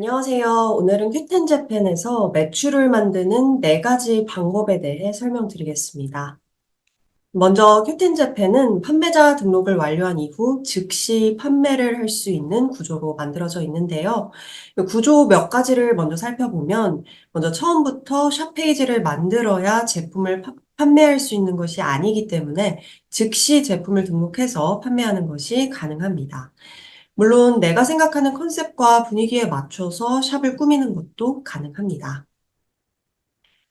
안녕하세요. 오늘은 큐텐 재팬에서 매출을 만드는 네 가지 방법에 대해 설명드리겠습니다. 먼저 큐텐 재팬은 판매자 등록을 완료한 이후 즉시 판매를 할 수 있는 구조로 만들어져 있는데요. 이 구조 몇 가지를 먼저 살펴보면 먼저 처음부터 샵 페이지를 만들어야 제품을 파- 판매할 수 있는 것이 아니기 때문에 즉시 제품을 등록해서 판매하는 것이 가능합니다. 물론 내가 생각하는 컨셉과 분위기에 맞춰서 샵을 꾸미는 것도 가능합니다.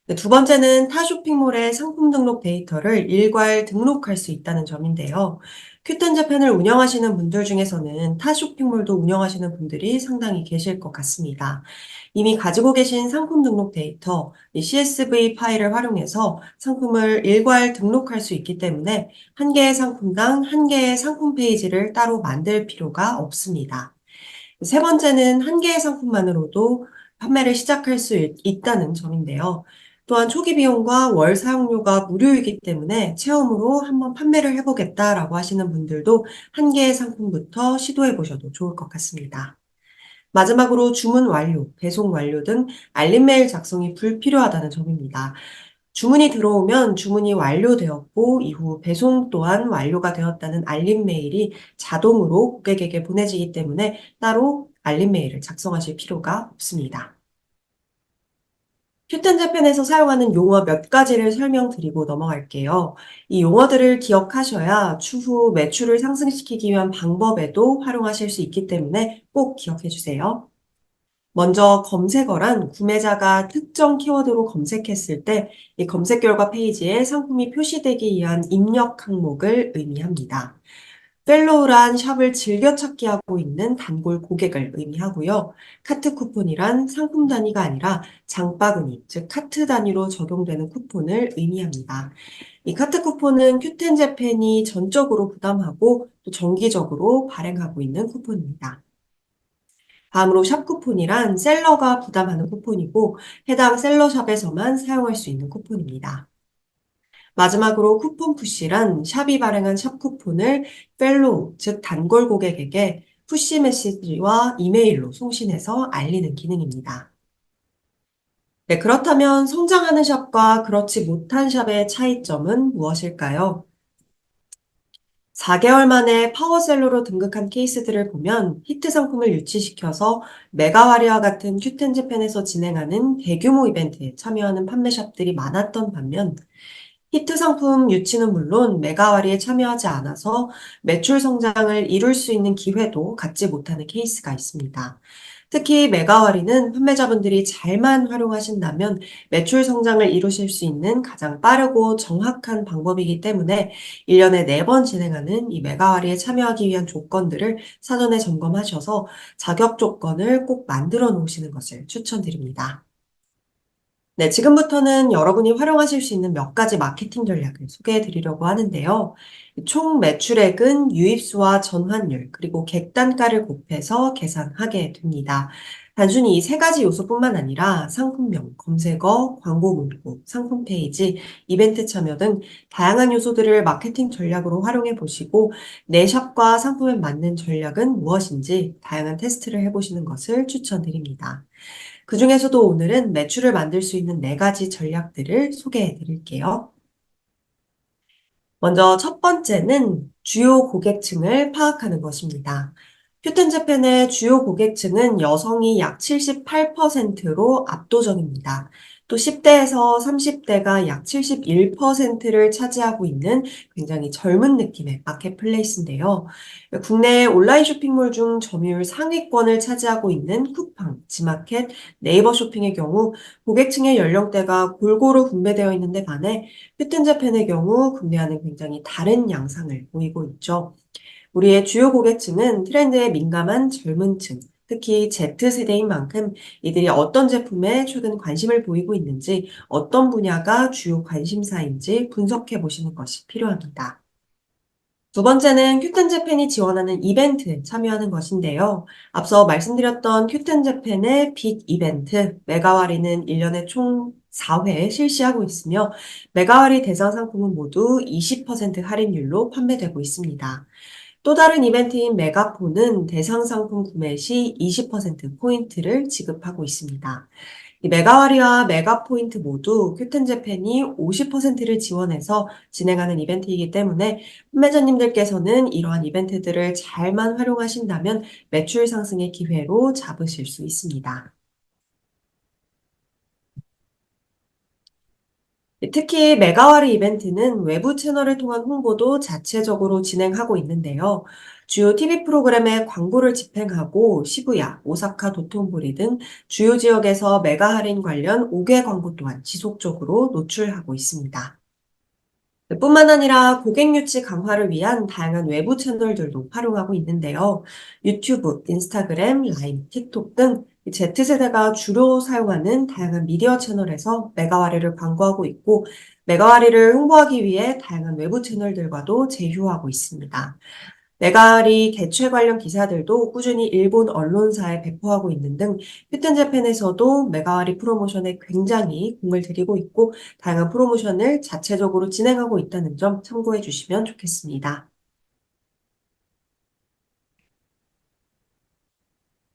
네, 두 번째는 타 쇼핑몰의 상품 등록 데이터를 일괄 등록할 수 있다는 점인데요. 큐텐 재팬을 운영하시는 분들 중에서는 타 쇼핑몰도 운영하시는 분들이 상당히 계실 것 같습니다. 이미 가지고 계신 상품 등록 데이터, 이 CSV 파일을 활용해서 상품을 일괄 등록할 수 있기 때문에 한 개의 상품당 한 개의 상품 페이지를 따로 만들 필요가 없습니다. 세 번째는 한 개의 상품만으로도 판매를 시작할 수 있- 있다는 점인데요. 또한 초기 비용과 월 사용료가 무료이기 때문에 체험으로 한번 판매를 해보겠다라고 하시는 분들도 한 개의 상품부터 시도해 보셔도 좋을 것 같습니다. 마지막으로 주문 완료, 배송 완료 등 알림 메일 작성이 불필요하다는 점입니다. 주문이 들어오면 주문이 완료되었고 이후 배송 또한 완료가 되었다는 알림 메일이 자동으로 고객에게 보내지기 때문에 따로 알림 메일을 작성하실 필요가 없습니다. 큐텐 재팬에서 사용하는 용어 몇 가지를 설명드리고 넘어갈게요. 이 용어들을 기억하셔야 추후 매출을 상승시키기 위한 방법에도 활용하실 수 있기 때문에 꼭 기억해 주세요. 먼저 검색어란 구매자가 특정 키워드로 검색했을 때 이 검색 결과 페이지에 상품이 표시되기 위한 입력 항목을 의미합니다. 팔로우란 샵을 즐겨 찾기 하고 있는 단골 고객을 의미하고요. 카트 쿠폰이란 상품 단위가 아니라 장바구니, 즉 카트 단위로 적용되는 쿠폰을 의미합니다. 이 카트 쿠폰은 큐텐 재팬이 전적으로 부담하고 또 정기적으로 발행하고 있는 쿠폰입니다. 다음으로 샵 쿠폰이란 셀러가 부담하는 쿠폰이고 해당 셀러샵에서만 사용할 수 있는 쿠폰입니다. 마지막으로 쿠폰 푸시란 샵이 발행한 샵 쿠폰을 팔로우, 즉 단골 고객에게 푸시 메시지와 이메일로送신해서 알리는 기능입니다. 네, 그렇다면 성장하는 샵과 그렇지 못한 샵의 차이점은 무엇일까요? 4개월 만에 파워셀러로 등극한 케이스들을 보면 히트 상품을 유치시켜서 메가와리와 같은 큐텐 재팬에서 진행하는 대규모 이벤트에 참여하는 판매샵들이 많았던 반면 히트 상품 유치는 물론 메가와리에 참여하지 않아서 매출 성장을 이룰 수 있는 기회도 갖지 못하는 케이스가 있습니다. 특히 메가와리는 판매자분들이 잘만 활용하신다면 매출 성장을 이루실 수 있는 가장 빠르고 정확한 방법이기 때문에 1년에 4번 진행하는 이 메가와리에 참여하기 위한 조건들을 사전에 점검하셔서 자격 조건을 꼭 만들어 놓으시는 것을 추천드립니다. 네, 지금부터는 여러분이 활용하실 수 있는 몇 가지 마케팅 전략을 소개해 드리려고 하는데요. 총 매출액은 유입수와 전환율, 그리고 객단가를 곱해서 계산하게 됩니다. 단순히 이 세 가지 요소뿐만 아니라 상품명, 검색어, 광고 문구, 상품 페이지, 이벤트 참여 등 다양한 요소들을 마케팅 전략으로 활용해 보시고 내 샵과 상품에 맞는 전략은 무엇인지 다양한 테스트를 해 보시는 것을 추천드립니다. 그 중에서도 오늘은 매출을 만들 수 있는 네 가지 전략들을 소개해 드릴게요. 먼저 첫 번째는 주요 고객층을 파악하는 것입니다. 큐텐 재팬의 주요 고객층은 여성이 약 78%로 압도적입니다. 또 10대에서 30대가 약 71%를 차지하고 있는 굉장히 젊은 느낌의 마켓플레이스인데요. 국내 온라인 쇼핑몰 중 점유율 상위권을 차지하고 있는 쿠팡, 지마켓, 네이버 쇼핑의 경우 고객층의 연령대가 골고루 분배되어 있는데 반해 큐텐재팬의 경우 국내와는 굉장히 다른 양상을 보이고 있죠. 우리의 주요 고객층은 트렌드에 민감한 젊은 층, 특히 Z세대인 만큼 이들이 어떤 제품에 최근 관심을 보이고 있는지, 어떤 분야가 주요 관심사인지 분석해 보시는 것이 필요합니다. 두 번째는 큐텐 재팬이 지원하는 이벤트에 참여하는 것인데요. 앞서 말씀드렸던 큐텐 재팬의 빅 이벤트, 메가와리는 1년에 총 4회 실시하고 있으며, 메가와리 대상 상품은 모두 20% 할인율로 판매되고 있습니다. 또 다른 이벤트인 메가폰은 대상 상품 구매 시 20% 포인트를 지급하고 있습니다. 이 메가와리와 메가포인트 모두 큐텐재팬이 50%를 지원해서 진행하는 이벤트이기 때문에 판매자님들께서는 이러한 이벤트들을 잘만 활용하신다면 매출 상승의 기회로 잡으실 수 있습니다. 특히 메가와리 이벤트는 외부 채널을 통한 홍보도 자체적으로 진행하고 있는데요. 주요 TV 프로그램에 광고를 집행하고 시부야, 오사카, 도톤보리 등 주요 지역에서 메가 할인 관련 5개 광고 또한 지속적으로 노출하고 있습니다. 뿐만 아니라 고객 유치 강화를 위한 다양한 외부 채널들도 활용하고 있는데요. 유튜브, 인스타그램, 라인, 틱톡 등 Z세대가 주로 사용하는 다양한 미디어 채널에서 메가와리를 광고하고 있고, 메가와리를 홍보하기 위해 다양한 외부 채널들과도 제휴하고 있습니다. 메가와리 개최 관련 기사들도 꾸준히 일본 언론사에 배포하고 있는 등 퓨텐재팬에서도 메가와리 프로모션에 굉장히 공을 들이고 있고 다양한 프로모션을 자체적으로 진행하고 있다는 점 참고해 주시면 좋겠습니다.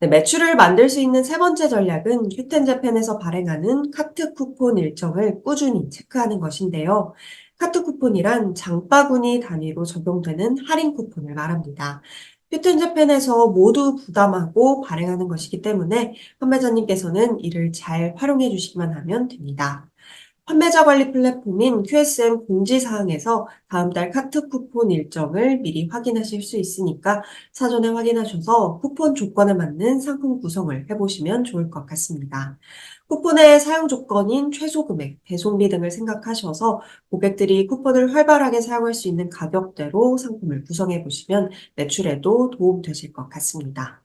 네, 매출을 만들 수 있는 세 번째 전략은 큐텐재팬에서 발행하는 카트 쿠폰 일정을 꾸준히 체크하는 것인데요. 카트 쿠폰이란 장바구니 단위로 적용되는 할인 쿠폰을 말합니다. 큐텐재팬에서 모두 부담하고 발행하는 것이기 때문에 판매자님께서는 이를 잘 활용해 주시기만 하면 됩니다. 판매자 관리 플랫폼인 QSM 공지사항에서 다음 달 카트 쿠폰 일정을 미리 확인하실 수 있으니까 사전에 확인하셔서 쿠폰 조건에 맞는 상품 구성을 해보시면 좋을 것 같습니다. 쿠폰의 사용 조건인 최소 금액, 배송비 등을 생각하셔서 고객들이 쿠폰을 활발하게 사용할 수 있는 가격대로 상품을 구성해 보시면 매출에도 도움 되실 것 같습니다.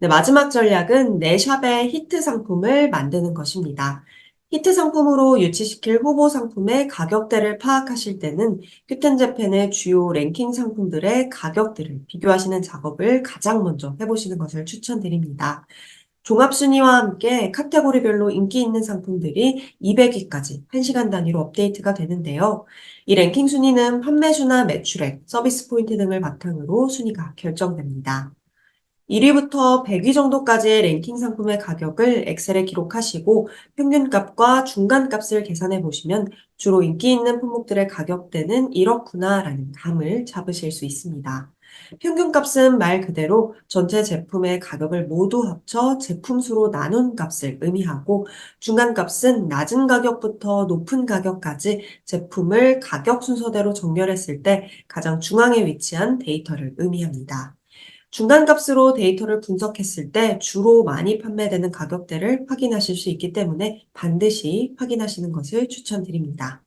네, 마지막 전략은 내 샵의 히트 상품을 만드는 것입니다. 히트 상품으로 유치시킬 후보 상품의 가격대를 파악하실 때는 큐텐재팬의 주요 랭킹 상품들의 가격들을 비교하시는 작업을 가장 먼저 해보시는 것을 추천드립니다. 종합순위와 함께 카테고리별로 인기 있는 상품들이 200위까지 1시간 단위로 업데이트가 되는데요. 이 랭킹 순위는 판매수나 매출액, 서비스 포인트 등을 바탕으로 순위가 결정됩니다. 1위부터 100위 정도까지의 랭킹 상품의 가격을 엑셀에 기록하시고 평균값과 중간값을 계산해 보시면 주로 인기 있는 품목들의 가격대는 이렇구나라는 감을 잡으실 수 있습니다. 평균값은 말 그대로 전체 제품의 가격을 모두 합쳐 제품 수로 나눈 값을 의미하고 중간값은 낮은 가격부터 높은 가격까지 제품을 가격 순서대로 정렬했을 때 가장 중앙에 위치한 데이터를 의미합니다. 중간값으로 데이터를 분석했을 때 주로 많이 판매되는 가격대를 확인하실 수 있기 때문에 반드시 확인하시는 것을 추천드립니다.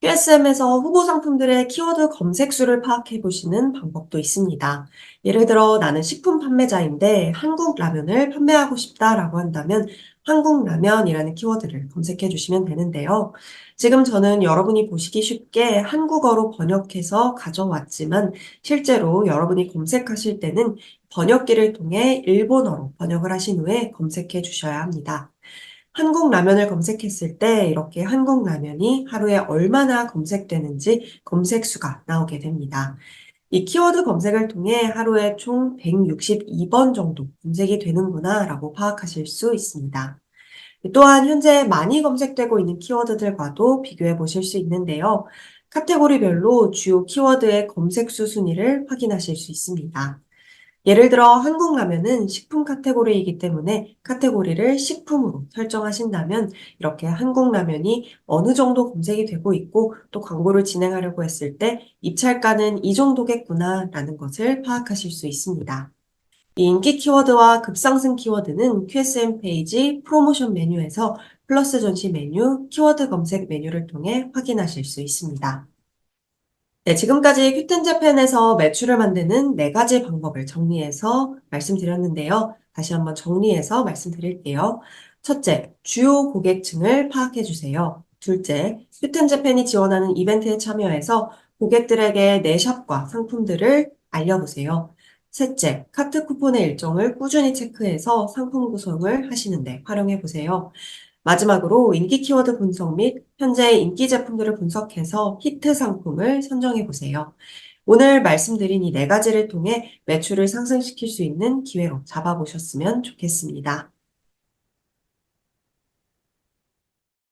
QSM에서 후보 상품들의 키워드 검색 수를 파악해 보시는 방법도 있습니다. 예를 들어 나는 식품 판매자인데 한국 라면을 판매하고 싶다라고 한다면 한국 라면이라는 키워드를 검색해 주시면 되는데요. 지금 저는 여러분이 보시기 쉽게 한국어로 번역해서 가져왔지만 실제로 여러분이 검색하실 때는 번역기를 통해 일본어로 번역을 하신 후에 검색해 주셔야 합니다. 한국 라면을 검색했을 때 이렇게 한국 라면이 하루에 얼마나 검색되는지 검색수가 나오게 됩니다. 이 키워드 검색을 통해 하루에 총 162번 정도 검색이 되는구나 라고 파악하실 수 있습니다. 또한 현재 많이 검색되고 있는 키워드들과도 비교해 보실 수 있는데요. 카테고리별로 주요 키워드의 검색수 순위를 확인하실 수 있습니다. 예를 들어 한국 라면은 식품 카테고리이기 때문에 카테고리를 식품으로 설정하신다면 이렇게 한국 라면이 어느 정도 검색이 되고 있고 또 광고를 진행하려고 했을 때 입찰가는 이 정도겠구나 라는 것을 파악하실 수 있습니다. 이 인기 키워드와 급상승 키워드는 QSM 페이지 프로모션 메뉴에서 플러스 전시 메뉴 키워드 검색 메뉴를 통해 확인하실 수 있습니다. 네, 지금까지 큐텐재팬에서 매출을 만드는 네 가지 방법을 정리해서 말씀드렸는데요. 다시 한번 정리해서 말씀드릴게요. 첫째, 주요 고객층을 파악해 주세요. 둘째, 큐텐재팬이 지원하는 이벤트에 참여해서 고객들에게 내 샵과 상품들을 알려보세요. 셋째, 카트 쿠폰의 일정을 꾸준히 체크해서 상품 구성을 하시는데 활용해 보세요. 마지막으로 인기 키워드 분석 및 현재 인기 제품들을 분석해서 히트 상품을 선정해 보세요. 오늘 말씀드린 이 네 가지를 통해 매출을 상승시킬 수 있는 기회로 잡아보셨으면 좋겠습니다.